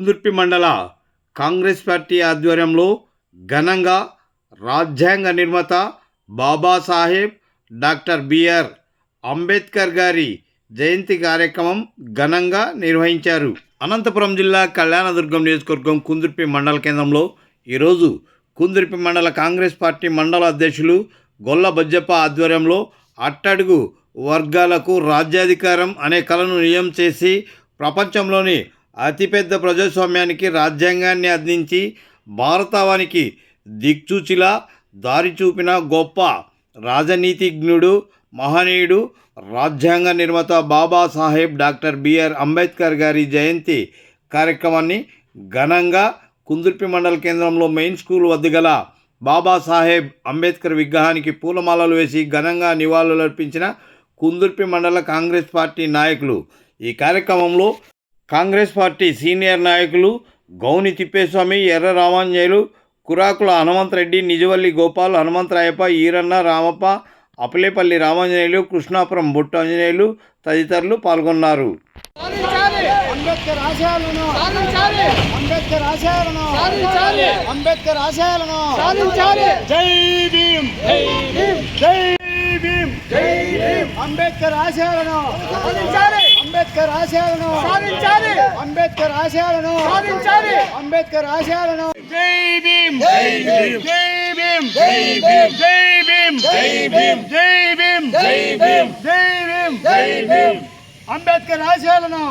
కుందుర్పి మండల కాంగ్రెస్ పార్టీ ఆధ్వర్యంలో ఘనంగా రాజ్యాంగ నిర్మాత బాబాసాహెబ్ డాక్టర్ బిఆర్ అంబేద్కర్ గారి జయంతి కార్యక్రమం ఘనంగా నిర్వహించారు. అనంతపురం జిల్లా కళ్యాణదుర్గం నియోజకవర్గం కుందుర్పి మండల కేంద్రంలో ఈరోజు కుందుర్పి మండల కాంగ్రెస్ పార్టీ మండల అధ్యక్షులు గొల్ల బజ్జప్ప ఆధ్వర్యంలో అట్టడుగు వర్గాలకు రాజ్యాధికారం అనే కళను నియం చేసి ప్రపంచంలోని అతిపెద్ద ప్రజాస్వామ్యానికి రాజ్యాంగాన్ని అందించి భారతావానికి దిక్చూచిలా దారి చూపిన గొప్ప రాజనీతిజ్ఞుడు మహనీయుడు రాజ్యాంగ నిర్మాత బాబాసాహెబ్ డాక్టర్ బిఆర్ అంబేద్కర్ గారి జయంతి కార్యక్రమాన్ని ఘనంగా కుందుర్పి మండల కేంద్రంలో మెయిన్ స్కూల్ వద్ద గల బాబాసాహెబ్ అంబేద్కర్ విగ్రహానికి పూలమాలలు వేసి ఘనంగా నివాళులర్పించిన కుందుర్పి మండల కాంగ్రెస్ పార్టీ నాయకులు. ఈ కార్యక్రమంలో కాంగ్రెస్ పార్టీ సీనియర్ నాయకులు గౌని తిప్పేస్వామి ఎర్ర రామాంజయులు కురాకుల హనుమంతరెడ్డి నిజవల్లి గోపాల్ హనుమంతరాయప్ప ఈరన్న రామప్ప అపలేపల్లి రామాంజనేయులు కృష్ణాపురం బుట్టాంజనేయులు తదితరులు పాల్గొన్నారు. అంబేద్కర్ ఆశయాలను సాధించాలి. అంబేద్కర్ ఆశయాలను సాధించాలి. అంబేద్కర్ ఆశయాలను సాధించాలి. జై భీమ్. జై భీమ్. జై భీమ్. జై భీమ్. అంబేద్కర్ ఆశయాలను సాధించాలి. అంబేద్కర్ ఆశయాలను సాధించాలి అంబేద్కర్ ఆశయాలను సాధించాలి అంబేద్కర్ ఆశయాలను జై భీమ్ జై భీమ్ జై భీమ్ జై భీమ్ జై భీమ్ జై భీమ్ జై భీమ్ జై భీమ్ జై భీమ్ అంబేద్కర్ ఆశయాలను